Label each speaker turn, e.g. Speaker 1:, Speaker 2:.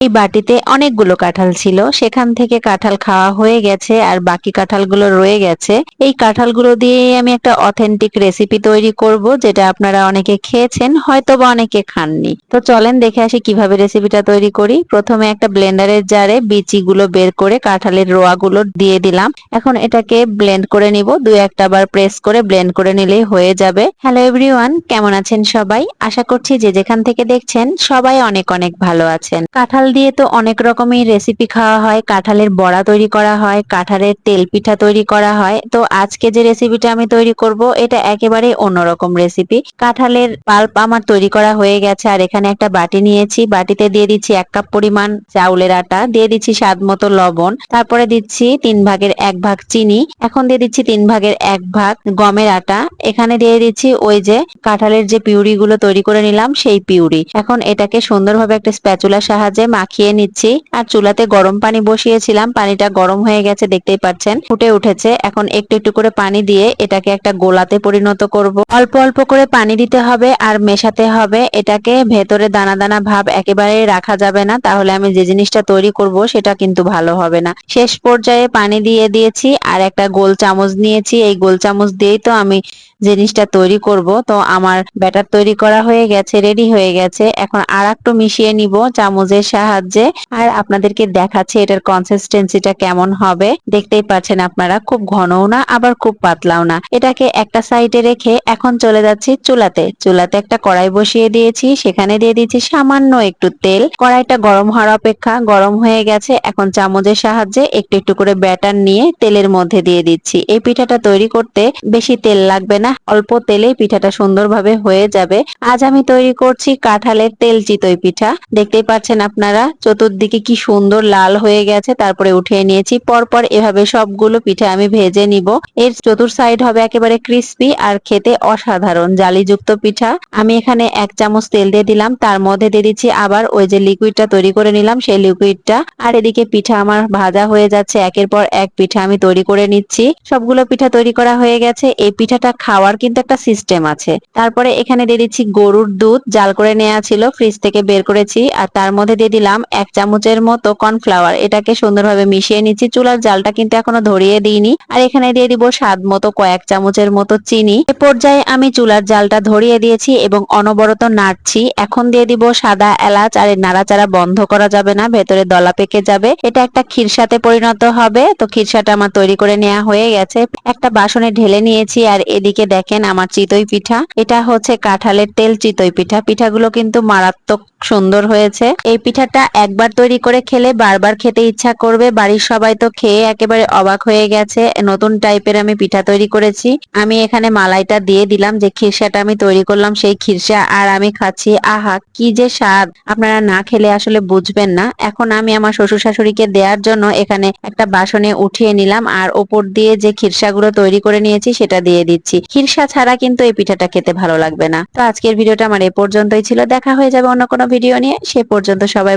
Speaker 1: এই বাটিতে অনেকগুলো কাঁঠাল ছিল। সেখান থেকে কাঁঠাল খাওয়া হয়ে গেছে আর বাকি কাঁঠালগুলো রয়ে গেছে। এই কাঁঠালগুলো দিয়ে আমি একটা অথেন্টিক রেসিপি তৈরি করব, যেটা আপনারা অনেকে খেয়েছেন হয়তো বা অনেকে খাননি। তো চলেন দেখে আসি কীভাবে রেসিপিটা তৈরি করি। প্রথমে একটা ব্লেন্ডারের জারে বিচিগুলো বের করে কাঁঠালের রোয়াগুলো দিয়ে দিলাম। এখন এটাকে ব্লেন্ড করে নিব। দুই একটা বার প্রেস করে ব্লেন্ড করে নিলেই হয়ে যাবে। হ্যালো এভরিওয়ান কেমন আছেন সবাই? আশা করছি যে যেখান থেকে দেখছেন, সবাই অনেক অনেক ভালো আছেন। কাঁঠাল দিয়ে তো অনেক রকমের রেসিপি খাওয়া হয়। কাঁঠালের বড়া তৈরি করা হয়, কাঁঠালের তেল পিঠা তৈরি করা হয়। তো আজকে যে রেসিপিটা আমি তৈরি করব, এটা একেবারে অন্যরকম রেসিপি কাঁঠালের পাল্প আমার তৈরি করা হয়ে গেছে, আর এখানে একটা বাটি নিয়েছি। বাটিতে দিয়ে দিচ্ছি এক কাপ পরিমাণ চাউলের আটা, দিয়ে দিচ্ছি স্বাদ মতো লবণ, তারপরে দিচ্ছি তিন ভাগের এক ভাগ চিনি। এখন দিয়ে দিচ্ছি তিন ভাগের এক ভাগ গমের আটা। এখানে দিয়ে দিচ্ছি ওই যে কাঁঠালের যে পিউরি গুলো তৈরি করে নিলাম, সেই পিউরি। এখন এটাকে সুন্দরভাবে একটা স্প্যাচুলার সাহায্যে মাখিয়ে নিচ্ছি। আর চুলাতে গরম পানি বসিয়েছিলাম। পানিটা গরম হয়ে গেছে, দেখতেই পাচ্ছেন। ফুটে উঠেছে। এখন একটু একটু করে পানি দিয়ে এটাকে একটা গোলাতে পরিণত করব। অল্প অল্প করে পানি দিতে হবে আর মেশাতে হবে। এটাকে ভেতরে দানা দানা ভাব একেবারে রাখা যাবে না। তাহলে আমি যে জিনিসটা তৈরি করব, সেটা কিন্তু ভালো হবে না। শেষ পর্যায়ে পানি দিয়ে দিয়েছি আর একটা গোল চামচ নিয়েছি। এই গোল চামচ দিয়েই তো আমি জিনিসটা তৈরি করব। তো আমার ব্যাটার তৈরি করা হয়ে গেছে, রেডি হয়ে গেছে। এখন আর একটু মিশিয়ে নিব। চামচের সাহায্যে আর আপনাদেরকে দেখাচ্ছি এটার কনসিস্টেন্সিটা কেমন হবে। দেখতেই পাচ্ছেন আপনারা, খুব ঘনও না, আবার খুব পাতলাও না। এটাকে একটা সাইডে রেখে এখন চলে যাচ্ছি চুলাতে। চুলাতে একটা কড়াই বসিয়ে দিয়েছি, সেখানে দিয়ে দিচ্ছি সামান্য একটু তেল। কড়াইটা গরম হওয়ার অপেক্ষা, গরম হয়ে গেছে, এখন চামচের সাহায্যে একটু একটু করে ব্যাটার নিয়ে তেলের মধ্যে দিয়ে দিচ্ছি। এই পিঠাটা তৈরি করতে বেশি তেল লাগবে না, অল্প তেলে পিঠাটা সুন্দরভাবে হয়ে যাবে। আজ আমি তৈরি করছি কাঁঠালের তেল চিতই পিঠা। দেখতেই পাচ্ছেন আপনারা চতুর্দিকে কি সুন্দর লাল হয়ে গেছে, তারপরে উঠিয়ে নিয়েছি। পরপর এভাবে সবগুলো পিঠা আমি ভেজে নিব। এর চতুর সাইড হবে একেবারে ক্রিস্পি আর খেতে অসাধারণ, জালিযুক্ত পিঠা। আমি এখানে এক চামচ তেল দিয়ে দিলাম, তার মধ্যে দিয়ে দিচ্ছি আবার ওই যে লিকুইডটা তৈরি করে নিলাম, সেই লিকুইডটা আর এদিকে পিঠা আমার ভাজা হয়ে যাচ্ছে, একের পর এক পিঠা আমি তৈরি করে নিচ্ছি। সবগুলো পিঠা তৈরি করা হয়ে গেছে, এই পিঠাটা খাওয়ার কিন্তু একটা সিস্টেম আছে। তারপরে এখানে দিয়ে দিচ্ছি গরুর দুধ, জাল করে নেওয়া ছিল ফ্রিজ থেকে বের করেছি, আর তার মধ্যে দিয়ে দিলাম এক চামচের মতো কর্নফ্লাওয়ার। এটাকে সুন্দরভাবে মিশিয়ে নিচ্ছি। চুলার জালটা কিন্তু এখনও ধরিয়ে দিইনি। আর এখানে দিয়ে দিব স্বাদ মতো কয়েক চামচের মতো চিনি। এ পর্যায়ে আমি চুলার জালটা ধরিয়ে দিয়েছি এবং অনবরত নাড়ছি। এখন দিয়ে দিব সাদা এলাচ আর নাড়াচাড়া বন্ধ করা যাবে না, ভেতরে দলা পেকে যাবে। এটা একটা খিরসাতে পরিণত হবে। তো খিরসাটা আমার তৈরি করে নেওয়া হয়ে গেছে। একটা বাসনে ঢেলে নিয়েছি আর এদিকে দেখেন আমার চিতই পিঠা। এটা হচ্ছে কাঁঠালের তেল চিতই পিঠা। পিঠাগুলো কিন্তু মারাত্মক সুন্দর হয়েছে। এই পিঠাটা একবার তৈরি করে খেলে বারবার খেতে ইচ্ছা করবে। বাড়ির সবাই তো খেয়ে একেবারে অবাক হয়ে গেছে। নতুন টাইপের আমি পিঠা তৈরি করেছি। আমি এখানে মালাইটা দিয়ে দিলাম যে খিরসাটা আমি তৈরি করলাম সেই খিরসা আর আমি খাচ্ছি। আহা, কি যে স্বাদ! আপনারা না খেলে আসলে বুঝবেন না। এখন আমি আমার শ্বশুর শাশুড়িকে দেওয়ার জন্য এখানে একটা বাসনে উঠিয়ে নিলাম আর ওপর দিয়ে যে খিরসাগুলো তৈরি করে নিয়েছি সেটা দিয়ে দিচ্ছি। খিরসা ছাড়া কিন্তু এই পিঠাটা খেতে ভালো লাগবে না। তো আজকের ভিডিওটা আমার এ পর্যন্তই ছিল। দেখা হয়ে যাবে অন্য কোনো ভিডিও নিয়ে। সে পর্যন্ত সবাই